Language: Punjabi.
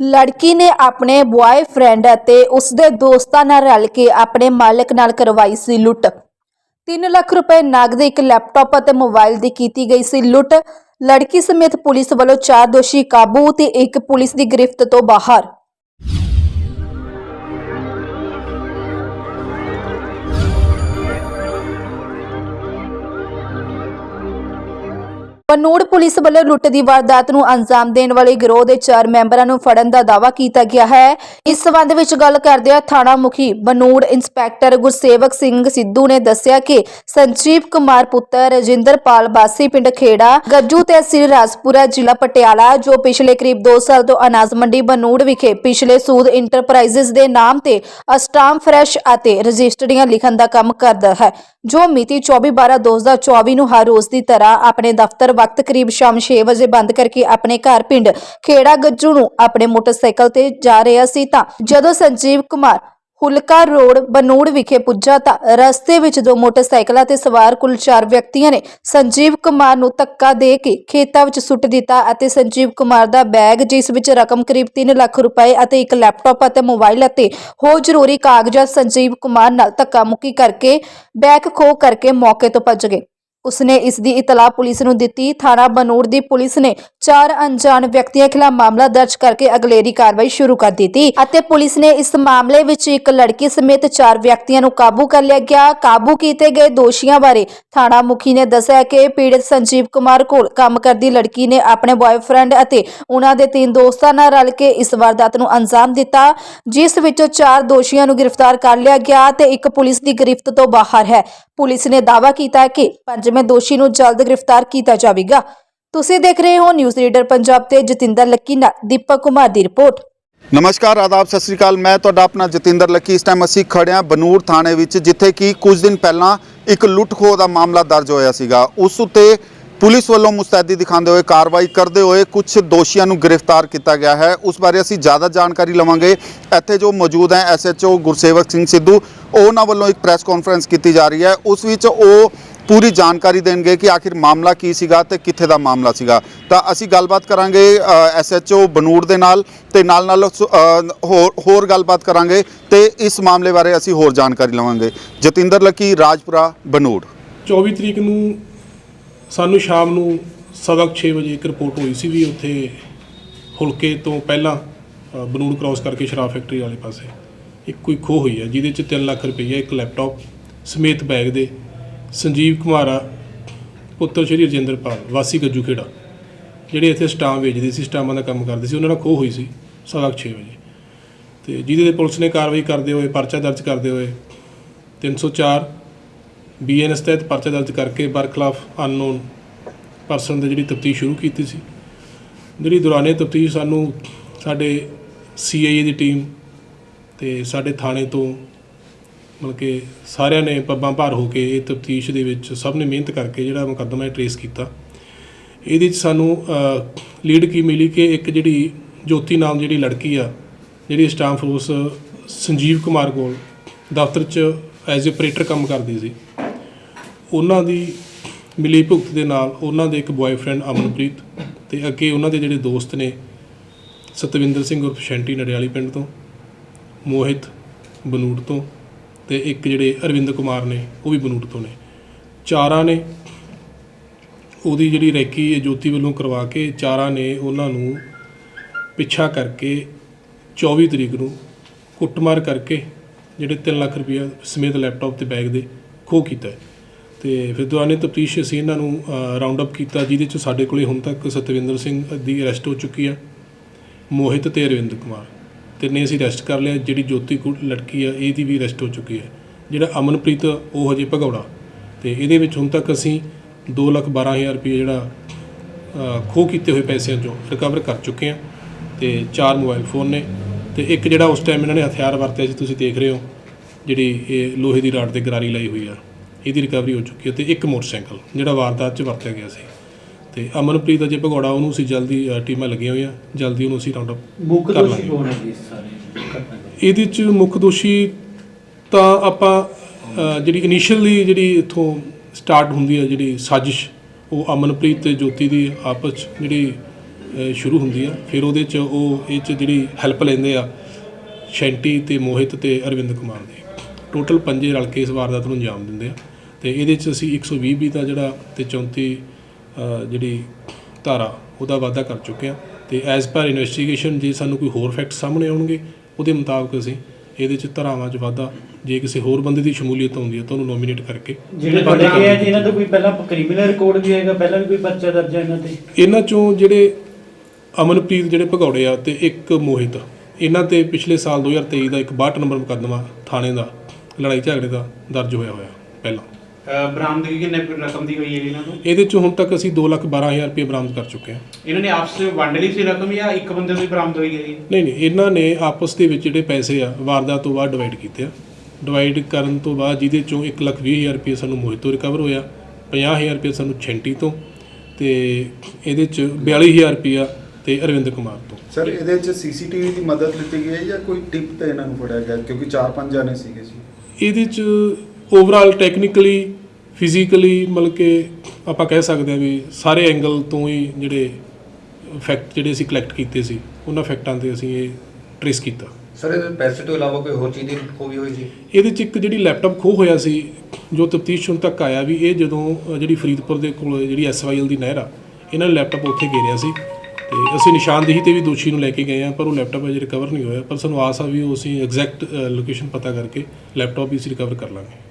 ਲੜਕੀ ਨੇ ਆਪਣੇ ਬੁਆਏਫ੍ਰੈਂਡ ਅਤੇ ਉਸਦੇ ਦੋਸਤਾਂ ਨਾਲ ਰਲ ਕੇ ਆਪਣੇ ਮਾਲਕ ਨਾਲ ਕਰਵਾਈ ਸੀ ਲੁੱਟ। 3 ਲੱਖ ਰੁਪਏ ਨਗਦ ਇੱਕ ਲੈਪਟਾਪ ਅਤੇ ਮੋਬਾਈਲ ਦੀ ਕੀਤੀ ਗਈ ਸੀ ਲੁੱਟ। ਲੜਕੀ ਸਮੇਤ ਪੁਲਿਸ ਵੱਲੋਂ ਚਾਰ ਦੋਸ਼ੀ ਕਾਬੂ ਤੇ ਇੱਕ ਪੁਲਿਸ ਦੀ ਗ੍ਰਿਫਤ ਤੋਂ ਬਾਹਰ। ਪਨੂੜ ਪੁਲਿਸ ਵੱਲੋਂ ਲੁੱਟ ਦੀ ਵਾਰਦਾਤ ਨੂੰ ਅੰਜਾਮ ਦੇਣ ਵਾਲੇ ਗਿਰੋਹ ਦੇ ਚਾਰ ਮੈਂਬਰਾਂ ਨੂੰ ਫੜਨ ਦਾ ਦਾਅਵਾ ਕੀਤਾ ਗਿਆ ਹੈ। ਇਸ ਸਬੰਧ ਵਿੱਚ ਗੱਲ ਕਰਦਿਆਂ ਥਾਣਾ ਮੁਖੀ ਬਨੂੜ ਇੰਸਪੈਕਟਰ ਗੁਰਸੇਵਕ ਸਿੰਘ ਸਿੱਧੂ ਨੇ ਦੱਸਿਆ ਕਿ ਸੰਜੀਵ ਕੁਮਾਰ ਪੁੱਤਰ ਰਜਿੰਦਰਪਾਲ ਬਾਸੀ ਪਿੰਡ ਖੇੜਾ, ਗੱਜੂ ਤਹਿਸੀਲ ਰਾਜਪੁਰਾ, ਜ਼ਿਲ੍ਹਾ ਪਟਿਆਲਾ, ਜੋ ਪਿਛਲੇ ਕਰੀਬ 2 ਸਾਲ ਤੋਂ ਅਨਾਜ ਮੰਡੀ ਬਨੂੜ ਵਿਖੇ ਪਿਛਲੇ ਸੂਦ ਇੰਟਰਪ੍ਰਾਈਜ਼ਸ ਦੇ ਨਾਮ ਤੇ ਅਸਟਾਮ ਫਰੈਸ਼ ਅਤੇ ਰਜਿਸਟਰੀਆਂ ਲਿਖਣ ਦਾ ਕੰਮ ਕਰਦਾ ਹੈ, ਜੋ ਮਿਤੀ 24/12/2024 ਨੂੰ ਹਰ ਰੋਜ਼ ਦੀ ਤਰ੍ਹਾਂ ਆਪਣੇ ਦਫ਼ਤਰ ਵਕਤ ਕਰੀਬ ਸ਼ਾਮ 6 ਵਜੇ ਬੰਦ ਕਰਕੇ ਆਪਣੇ ਘਰ ਪਿੰਡ ਖੇੜਾ ਗੱਜੂ ਨੂੰ ਆਪਣੇ ਮੋਟਰਸਾਈਕਲ ਤੇ ਜਾ ਰਿਹਾ ਸੀ ਤਾਂ ਜਦੋਂ ਸੰਜੀਵ ਕੁਮਾਰ ਹੁਲਕਾ ਰੋਡ, ਬਨੂੜ ਵਿਖੇ ਪੁੱਜਾ ਤਾਂ ਰਸਤੇ ਵਿੱਚ ਦੋ ਮੋਟਰਸਾਈਕਲਾਂ ਤੇ ਸਵਾਰ ਕੁੱਲ ਚਾਰ ਵਿਅਕਤੀਆਂ ਨੇ ਸੰਜੀਵ ਕੁਮਾਰ ਨੂੰ ਧੱਕਾ ਦੇ ਕੇ ਖੇਤਾਂ ਵਿੱਚ ਸੁੱਟ ਦਿੱਤਾ ਅਤੇ ਸੰਜੀਵ ਕੁਮਾਰ ਦਾ ਬੈਗ, ਜਿਸ ਵਿੱਚ ਰਕਮ ਕਰੀਬ 3 ਲੱਖ ਰੁਪਏ ਅਤੇ ਇੱਕ ਲੈਪਟਾਪ ਅਤੇ ਮੋਬਾਈਲ ਅਤੇ ਹੋਰ ਜ਼ਰੂਰੀ ਕਾਗਜ਼ਾਤ ਸੰਜੀਵ ਕੁਮਾਰ ਨਾਲ ਧੱਕਾ ਮੁੱਕੀ ਕਰਕੇ ਬੈਗ ਖੋ ਕਰਕੇ ਮੌਕੇ ਤੋਂ ਭੱਜ ਗਏ। ਉਸਨੇ ਇਸ ਦੀ ਇਤਲਾਹ ਪੁਲਿਸ ਨੂੰ ਦਿੱਤੀ। ਥਾਣਾ ਬਨੂੜ ਦੀ ਪੁਲਿਸ ਨੇ ਚਾਰ ਅਣਜਾਣ ਵਿਅਕਤੀਆਂ ਖਿਲਾਫ ਮਾਮਲਾ ਦਰਜ ਕਰਕੇ ਅਗਲੇਰੀ ਕਾਰਵਾਈ ਸ਼ੁਰੂ ਕਰ ਦਿੱਤੀ ਅਤੇ ਪੁਲਿਸ ਨੇ ਇਸ ਮਾਮਲੇ ਵਿੱਚ ਇੱਕ ਲੜਕੀ ਸਮੇਤ ਚਾਰ ਵਿਅਕਤੀਆਂ ਨੂੰ ਕਾਬੂ ਕਰ ਲਿਆ ਗਿਆ। ਕਾਬੂ ਕੀਤੇ ਗਏ ਦੋਸ਼ੀਆਂ ਬਾਰੇ ਥਾਣਾ ਮੁਖੀ ਨੇ ਦੱਸਿਆ ਕਿ ਪੀੜਤ ਸੰਜੀਵ ਕੁਮਾਰ ਕੋਲ ਕੰਮ ਕਰਦੀ ਲੜਕੀ ਨੇ ਆਪਣੇ ਬॉयਫ੍ਰੈਂਡ ਅਤੇ ਉਹਨਾਂ ਦੇ ਤਿੰਨ ਦੋਸਤਾਂ ਨਾਲ ਰਲ ਕੇ ਇਸ ਵਾਰਦਾਤ ਨੂੰ ਅੰਜਾਮ ਦਿੱਤਾ, ਜਿਸ ਵਿੱਚੋਂ ਚਾਰ ਦੋਸ਼ੀਆਂ ਨੂੰ ਗ੍ਰਿਫਤਾਰ ਕਰ ਲਿਆ ਗਿਆ ਤੇ ਇੱਕ ਪੁਲਿਸ ਦੀ ਗ੍ਰਿਫਤ ਤੋਂ ਬਾਹਰ ਹੈ। ਪੁਲਿਸ ਨੇ ਦਾਅਵਾ ਕੀਤਾ ਹੈ ਕਿ ਪੰਜਵੇਂ ਦੋਸ਼ੀ ਨੂੰ ਜਲਦ ਗ੍ਰਿਫਤਾਰ ਕੀਤਾ ਜਾਵੇਗਾ। ਤੁਸੀਂ ਦੇਖ ਰਹੇ ਹੋ ਨਿਊਜ਼ ਰੀਡਰ ਪੰਜਾਬ ਤੇ ਜਤਿੰਦਰ ਲੱਕੀ ਨਾਲ ਦੀਪਕ ਕੁਮਾਰ ਦੀ ਰਿਪੋਰਟ। ਨਮਸਕਾਰ, ਆਦਾਬ, ਸਤਿ ਸ੍ਰੀ ਅਕਾਲ। ਮੈਂ ਤੁਹਾਡਾ ਆਪਣਾ ਜਤਿੰਦਰ ਲੱਕੀ। ਇਸ ਟਾਈਮ ਅਸੀਂ ਖੜੇ ਹਾਂ ਥਾਣੇ ਵਿੱਚ, ਜਿੱਥੇ ਕਿ ਕੁਝ ਦਿਨ ਪਹਿਲਾਂ ਇੱਕ ਲੁੱਟ ਦਾ ਮਾਮਲਾ ਦਰਜ ਹੋਇਆ ਸੀਗਾ। ਉਸ ਉੱਤੇ ਪੁਲਿਸ ਵੱਲੋਂ ਮੁਸਤੈਦੀ ਦਿਖਾਉਂਦੇ ਹੋਏ ਕਾਰਵਾਈ ਕਰਦੇ ਹੋਏ ਕੁਝ ਦੋਸ਼ੀਆਂ ਨੂੰ ਗ੍ਰਿਫਤਾਰ ਕੀਤਾ ਗਿਆ ਹੈ। ਉਸ ਬਾਰੇ ਅਸੀਂ ਜ਼ਿਆਦਾ ਜਾਣਕਾਰੀ ਲਵਾਂਗੇ। ਇੱਥੇ ਜੋ ਮੌਜੂਦ ਹੈ ਐਸਐਚਓ ਗੁਰਸੇਵਕ ਸਿੰਘ ਸਿੱਧੂ, ਉਹਨਾਂ ਵੱਲੋਂ ਇੱਕ ਪ੍ਰੈਸ ਕਾਨਫਰੰਸ ਕੀਤੀ ਜਾ ਰਹੀ ਹੈ। ਉਸ ਵਿੱਚ ਉਹ ਪੂਰੀ ਜਾਣਕਾਰੀ ਦੇਣਗੇ ਕਿ ਆਖਿਰ ਮਾਮਲਾ ਕੀ ਸੀਗਾ ਤੇ ਕਿੱਥੇ ਦਾ ਮਾਮਲਾ ਸੀਗਾ। ਤਾਂ ਅਸੀਂ ਗੱਲਬਾਤ ਕਰਾਂਗੇ ਐਸਐਚਓ ਬਨੂੜ ਦੇ ਨਾਲ ਤੇ ਨਾਲ ਨਾਲ ਹੋਰ ਹੋਰ ਗੱਲਬਾਤ ਕਰਾਂਗੇ ਤੇ ਇਸ ਮਾਮਲੇ ਬਾਰੇ ਅਸੀਂ ਹੋਰ ਜਾਣਕਾਰੀ ਲਵਾਂਗੇ। ਜਤਿੰਦਰ ਲੱਕੀ, ਰਾਜਪੁਰਾ, ਬਨੂੜ। 24 ਤਰੀਕ ਨੂੰ ਸਾਨੂੰ ਸ਼ਾਮ ਨੂੰ ਸਵਾ ਕੁ ਛੇ ਵਜੇ ਇੱਕ ਰਿਪੋਰਟ ਹੋਈ ਸੀ ਵੀ ਉੱਥੇ ਹੁਲਕੇ ਤੋਂ ਪਹਿਲਾਂ ਬਨੂੜ ਕ੍ਰਾਸ ਕਰਕੇ ਸ਼ਰਾਬ ਫੈਕਟਰੀ ਵਾਲੇ ਪਾਸੇ ਇੱਕ ਕੋਈ ਖੋਹ ਹੋਈ ਹੈ, ਜਿਹਦੇ ਚ 3 ਲੱਖ ਰੁਪਈਆ ਇੱਕ ਲੈਪਟਾਪ ਸਮੇਤ ਬੈਗ ਦੇ ਸੰਜੀਵ ਕੁਮਾਰਾ, ਪੁੱਤਰ ਸ਼੍ਰੀ ਰਜਿੰਦਰਪਾਲ ਵਾਸੀ ਗੱਜੂ ਖੇੜਾ, ਜਿਹੜੇ ਇੱਥੇ ਸਟਾਮ ਵੇਚਦੇ ਸੀ, ਸਟਾਮਾਂ ਦਾ ਕੰਮ ਕਰਦੇ ਸੀ, ਉਹਨਾਂ ਨਾਲ ਖੋਹ ਹੋਈ ਸੀ ਸਵਾ ਕੁ ਛੇ ਵਜੇ। ਤੇ ਜਿਹਦੇ ਤੇ ਪੁਲਿਸ ਨੇ ਕਾਰਵਾਈ ਕਰਦੇ ਹੋਏ ਪਰਚਾ ਦਰਜ ਕਰਦੇ ਹੋਏ 304 ਬੀਐਨਐਸ ਤਹਿਤ ਪਰਚਾ ਦਰਜ ਕਰਕੇ ਬਰਖਲਾਫ ਅਨਨੋਨ ਪਰਸਨ ਦੀ ਜਿਹੜੀ ਤਫਤੀਸ਼ ਸ਼ੁਰੂ ਕੀਤੀ ਸੀ। ਜਿਹੜੀ ਦੌਰਾਨੇ ਤਫਤੀਸ਼ ਸਾਨੂੰ ਸਾਡੇ ਸੀਆਈਏ ਦੀ ਟੀਮ ਤੇ ਸਾਡੇ ਥਾਣੇ ਤੋਂ ਮਤਲਬ ਕਿ ਸਾਰਿਆਂ ਨੇ ਪੱਬਾਂ ਭਾਰ ਹੋ ਕੇ ਇਹ ਤਫਤੀਸ਼ ਦੇ ਵਿੱਚ ਸਭ ਨੇ ਮਿਹਨਤ ਕਰਕੇ ਜਿਹੜਾ ਮੁਕੱਦਮਾ ਹੈ ਟਰੇਸ ਕੀਤਾ। ਇਹਦੇ ਵਿੱਚ ਸਾਨੂੰ ਲੀਡ ਕੀ ਮਿਲੀ ਕਿ ਇੱਕ ਜਿਹੜੀ ਜੋਤੀ ਨਾਮ ਜਿਹੜੀ ਲੜਕੀ ਆ, ਜਿਹੜੀ ਸਟਾਫ ਫੋਰਸ ਸੰਜੀਵ ਕੁਮਾਰ ਕੋਲ ਦਫ਼ਤਰ 'ਚ ਐਜ਼ ਆਪਰੇਟਰ ਕੰਮ ਕਰਦੀ ਸੀ। ਉਹਨਾਂ ਦੀ ਮਿਲੀ ਭੁਗਤ ਦੇ ਨਾਲ ਉਹਨਾਂ ਦੇ ਇੱਕ ਬॉयਫ੍ਰੈਂਡ ਅਮਨਪ੍ਰੀਤ ਤੇ ਅੱਗੇ ਉਹਨਾਂ ਦੇ ਜਿਹੜੇ ਦੋਸਤ ਨੇ ਸਤਵਿੰਦਰ ਸਿੰਘ ਉਰਫ ਸ਼ੈਂਟੀ ਨੜਿਆਲੀ ਪਿੰਡ ਤੋਂ, ਮੋਹਿਤ ਬਨੂੜ ਤੋਂ ਤੇ ਇੱਕ ਜਿਹੜੇ ਅਰਵਿੰਦ ਕੁਮਾਰ ਨੇ, ਉਹ ਵੀ ਬਨੂੜ ਤੋਂ ਨੇ ਚਾਰਾਂ ਨੇ ਉਹਦੀ ਜਿਹੜੀ ਰੈਕੀ ਜੋਤੀ ਵੱਲੋਂ ਕਰਵਾ ਕੇ ਚਾਰਾਂ ਨੇ ਉਹਨਾਂ ਨੂੰ ਪਿੱਛਾ ਕਰਕੇ 24 ਤਰੀਕ ਨੂੰ ਕੁੱਟਮਾਰ ਕਰਕੇ ਜਿਹੜੇ 3 ਲੱਖ ਰੁਪਇਆ ਸਮੇਤ ਲੈਪਟਾਪ ਤੇ ਬੈਗ ਦੇ ਖੋਹ ਕੀਤਾ ਹੈ। ਤੇ ਫਿਰ ਦੌਰਾਨੇ ਤਫਤੀਸ਼ ਅਸੀਂ ਇਹਨਾਂ ਨੂੰ ਰਾਉਂਡ ਅਪ ਕੀਤਾ, ਜਿਹਦੇ ਚ ਸਾਡੇ ਕੋਲੇ ਹੁਣ ਤੱਕ ਸਤਵਿੰਦਰ ਸਿੰਘ ਦੀ ਅਰੈਸਟ ਹੋ ਚੁੱਕੀ ਆ ਮੋਹਿਤ ਤੇ ਅਰਵਿੰਦ ਕੁਮਾਰ ਤਿੰਨੇ ਅਸੀਂ ਅਰੈਸਟ ਕਰ ਲਿਆ ਜਿਹੜੀ ਜੋਤੀ ਕੁ- ਲੜਕੀ ਆ ਇਹਦੀ ਵੀ ਅਰੈਸਟ ਹੋ ਚੁੱਕੀ ਹੈ। ਜਿਹੜਾ ਅਮਨਪ੍ਰੀਤ ਉਹ ਹਜੇ ਭਗੌੜਾ। ਤੇ ਇਹਦੇ ਵਿੱਚ ਹੁਣ ਤੱਕ ਅਸੀਂ 2 ਲੱਖ 12000 ਰੁਪਏ ਜਿਹੜਾ ਅ, ਖੋਹ ਕੀਤੇ ਹੋਏ ਪੈਸਿਆਂ ਚੋਂ ਰਿਕਵਰ ਕਰ ਚੁੱਕੇ ਹਾਂ। ਤੇ ਚਾਰ ਮੋਬਾਈਲ ਫੋਨ ਨੇ। ਤੇ ਇੱਕ ਜਿਹੜਾ ਉਸ ਟਾਈਮ ਇਹਨਾਂ ਨੇ ਹਥਿਆਰ ਵਰਤਿਆ ਸੀ ਤੁਸੀਂ ਦੇਖ ਰਹੇ ਹੋ ਜਿਹੜੀ ਇਹ ਲੋਹੇ ਦੀ ਰਾਡ ਤੇ ਗਰਾਰੀ ਲਾਈ ਹੋਈ ਆ ਇਹਦੀ ਰਿਕਵਰੀ ਹੋ ਚੁੱਕੀ ਹੈ। ਤੇ ਇੱਕ ਮੋਟਰਸਾਈਕਲ ਜਿਹੜਾ ਵਾਰਦਾਤ 'ਚ ਵਰਤਿਆ ਗਿਆ ਸੀ। ਤੇ ਅਮਨਪ੍ਰੀਤ ਅਜੇ ਭਗੌੜਾ ਉਹਨੂੰ ਅਸੀਂ ਜਲਦੀ ਅ, ਟੀਮਾਂ ਲੱਗੀਆਂ ਹੋਈਆਂ ਜਲਦੀ ਉਹਨੂੰ ਅਸੀਂ ਰਾਉਂਡ ਅਪ ਮੁੱਖ ਕਰ ਦੋਸ਼ੀ ਲਾਂਗੇ। ਕੌਣ ਹੈ ਜੀ ਇਸ ਸਾਰੇ ਘਟਨਾ ਦੇ ਇਹਦੇ ਚ ਮੁੱਖ ਦੋਸ਼ੀ ਤਾਂ ਆਪਾਂ ਅ, ਜਿਹੜੀ ਇਨੀਸ਼ੀਅਲੀ ਜਿਹੜੀ ਇਥੋਂ ਸਟਾਰਟ ਹੁੰਦੀ ਹੈ ਜਿਹੜੀ ਸਾਜ਼ਿਸ਼ ਉਹ ਅਮਨਪ੍ਰੀਤ ਤੇ ਜੋਤੀ ਦੀ ਆਪਸ 'ਚ ਜਿਹੜੀ ਅ, ਸ਼ੁਰੂ ਹੁੰਦੀ ਆ। ਫਿਰ ਉਹਦੇ ਚ ਉਹ ਇਹ ਚ ਜਿਹੜੀ ਹੈਲਪ ਲੈਂਦੇ ਆ ਸ਼ੈਂਟੀ ਤੇ ਮੋਹਿਤ ਤੇ ਅਰਵਿੰਦ ਕੁਮਾਰ ਦੀ। ਟੋਟਲ ਪੰਜੇ ਰਲ ਕੇ ਇਸ ਵਾਰਦਾਤ ਨੂੰ ਅੰਜਾਮ ਦਿੰਦੇ ਆ। ਤੇ ਇਹਦੇ ਚ ਅਸੀਂ 120 ਵੀ ਦਾ ਜਿਹੜਾ ਤੇ 34 ਅ, ਜਿਹੜੀ ਧਾਰਾ ਉਹਦਾ ਵਾਅਦਾ ਕਰ ਚੁੱਕੇ ਆ ਤੇ ਐਜ਼ ਪਰ ਇਨਵੈਸਟੀਗੇਸ਼ਨ ਜੇ ਸਾਨੂੰ ਕੋਈ ਹੋਰ ਫੈਕਟ ਸਾਹਮਣੇ ਆਉਣਗੇ ਉਹਦੇ ਮੁਤਾਬਕ ਅਸੀਂ ਇਹਦੇ ਚ ਧਾਰਾਵਾਂ 'ਚ ਵਾਧਾ ਜੇ ਕਿਸੇ ਹੋਰ ਬੰਦੇ ਦੀ ਸ਼ਮੂਲੀਅਤ ਹੁੰਦੀ ਹੈ ਤਾਂ ਉਹਨੂੰ ਨੋਮੀਨੇਟ ਕਰਕੇ ਜਿਹੜੇ ਆ ਕਰਾਂਗੇ। ਜੀ ਇਹਨਾਂ ਦਾ ਕੋਈ ਪਹਿਲਾਂ ਕ੍ਰਿਮੀਨਲ ਰਿਕਾਰਡ ਵੀ ਹੈਗਾ ਪਹਿਲਾਂ ਵੀ ਕੋਈ ਪਰਚਾ ਦਰਜ ਹੈ ਇਹਨਾਂ ਤੇ? ਇਹਨਾਂ ਚੋਂ ਜਿਹੜੇ ਅਮਨਪ੍ਰੀਤ ਜਿਹੜੇ ਭਗੌੜੇ ਆ ਤੇ ਇੱਕ ਮੋਹਿਤ ਇਹਨਾਂ ਤੇ ਪਿਛਲੇ ਸਾਲ 2023 ਦਾ ਇੱਕ 62 ਨੰਬਰ ਮੁਕੱਦਮਾ ਥਾਣੇ ਦਾ ਲੜਾਈ ਝਗੜੇ ਦਾ ਦਰਜ ਹੋਇਆ ਹੋਇਆ ਪਹਿਲਾਂ। ਬਰਾਮਦਗੀ ਕਿੰਨੇ ਰਕਮ ਦੀ ਹੋਈ ਹੈ ਜੀ ਇਹਨਾਂ ਨੂੰ ਇਹਦੇ ਚ ਹੁਣ ਤੱਕ ਅਸੀਂ 212000 ਰੁਪਏ ਬਰਾਮਦ ਕਰ ਚੁੱਕੇ ਹਾਂ। ਇਹਨਾਂ ਨੇ ਆਪਸ ਵਿੱਚ ਵੰਡ ਲਈ ਸੀ ਰਕਮ ਜਾਂ ਇੱਕ ਬੰਦੇ ਤੋਂ ਹੀ ਬਰਾਮਦ ਹੋਈ ਹੈ ਜੀ? ਨਹੀਂ ਨਹੀਂ ਇਹਨਾਂ ਨੇ ਆਪਸ ਦੇ ਵਿੱਚ ਜਿਹੜੇ ਪੈਸੇ ਆ ਵਾਰਦਾਤ ਤੋਂ ਬਾਅਦ ਡਿਵਾਈਡ ਕੀਤੇ ਆ। ਡਿਵਾਈਡ ਕਰਨ ਤੋਂ ਬਾਅਦ ਜਿਹਦੇ ਚੋਂ 120000 ਰੁਪਏ ਸਾਨੂੰ ਮੋਹਿਤ ਤੋਂ ਰਿਕਵਰ ਹੋਇਆ 50000 ਰੁਪਏ ਸਾਨੂੰ ਛੈਂਟੀ ਤੋਂ ਤੇ ਇਹਦੇ ਚ 42000 ਰੁਪਇਆ ਤੇ ਅਰਵਿੰਦ ਕੁਮਾਰ ਤੋਂ। ਸਰ ਇਹਦੇ ਵਿੱਚ ਸੀਸੀਟੀਵੀ ਦੀ ਮਦਦ ਲਿੱਤੀ ਗਈ ਹੈ ਜਾਂ ਕੋਈ ਟਿਪ ਤੇ ਇਹਨਾਂ ਨੂੰ ਫੜਿਆ ਗਿਆ? ਕਿਉਂਕਿ 4-5 ਜਾਣੇ ਸੀਗੇ ਜੀ। ਇਹਦੇ ਚ ਓਵਰਆਲ ਟੈਕਨੀਕਲੀ ਫਿਜ਼ੀਕਲੀ ਮਤਲਬ ਕਿ ਆਪਾਂ ਕਹਿ ਸਕਦੇ ਹਾਂ ਵੀ ਸਾਰੇ ਐਂਗਲ ਤੋਂ ਹੀ ਜਿਹੜੇ ਫੈਕਟ ਜਿਹੜੇ ਅਸੀਂ ਕਲੈਕਟ ਕੀਤੇ ਸੀ ਉਹਨਾਂ ਫੈਕਟਾਂ ਤੇ ਅਸੀਂ ਇਹ ਟ੍ਰੇਸ ਕੀਤਾ। ਸਰ ਇਹਦੇ ਪੈਸੇ ਤੋਂ ਇਲਾਵਾ ਕੋਈ ਹੋਰ ਚੀਜ਼ ਦੀ ਖੋਈ ਹੋਈ ਸੀ? ਇਹਦੇ ਚ ਇੱਕ ਜਿਹੜੀ ਲੈਪਟਾਪ ਖੋਹ ਹੋਇਆ ਸੀ ਜੋ ਤਫਤੀਸ਼ ਹੁਣ ਤੱਕ ਆਇਆ ਵੀ ਇਹ ਜਦੋਂ ਜਿਹੜੀ ਫਰੀਦਪੁਰ ਦੇ ਕੋਲ ਜਿਹੜੀ ਐਸਵਾਈਐਲ ਦੀ ਨਹਿਰ ਆ ਇਹਨਾਂ ਨੇ ਲੈਪਟਾਪ ਉੱਥੇ ਗੇਰਿਆ ਸੀ। ਤੇ ਅਸੀਂ ਨਿਸ਼ਾਨਦੇਹੀ ਤੇ ਵੀ ਦੋਸ਼ੀ ਨੂੰ ਲੈ ਕੇ ਗਏ ਆ ਪਰ ਉਹ ਲੈਪਟਾਪ ਅਜੇ ਰਿਕਵਰ ਨਹੀਂ ਹੋਇਆ ਪਰ ਸਾਨੂੰ ਆਸ ਆ ਵੀ ਉਹ ਅਸੀਂ ਐਗਜ਼ੈਕਟ ਲੋਕੇਸ਼ਨ ਪਤਾ ਕਰਕੇ ਲੈਪਟਾਪ ਵੀ ਅਸੀਂ ਰਿਕਵਰ ਕਰ ਲਾਂਗੇ।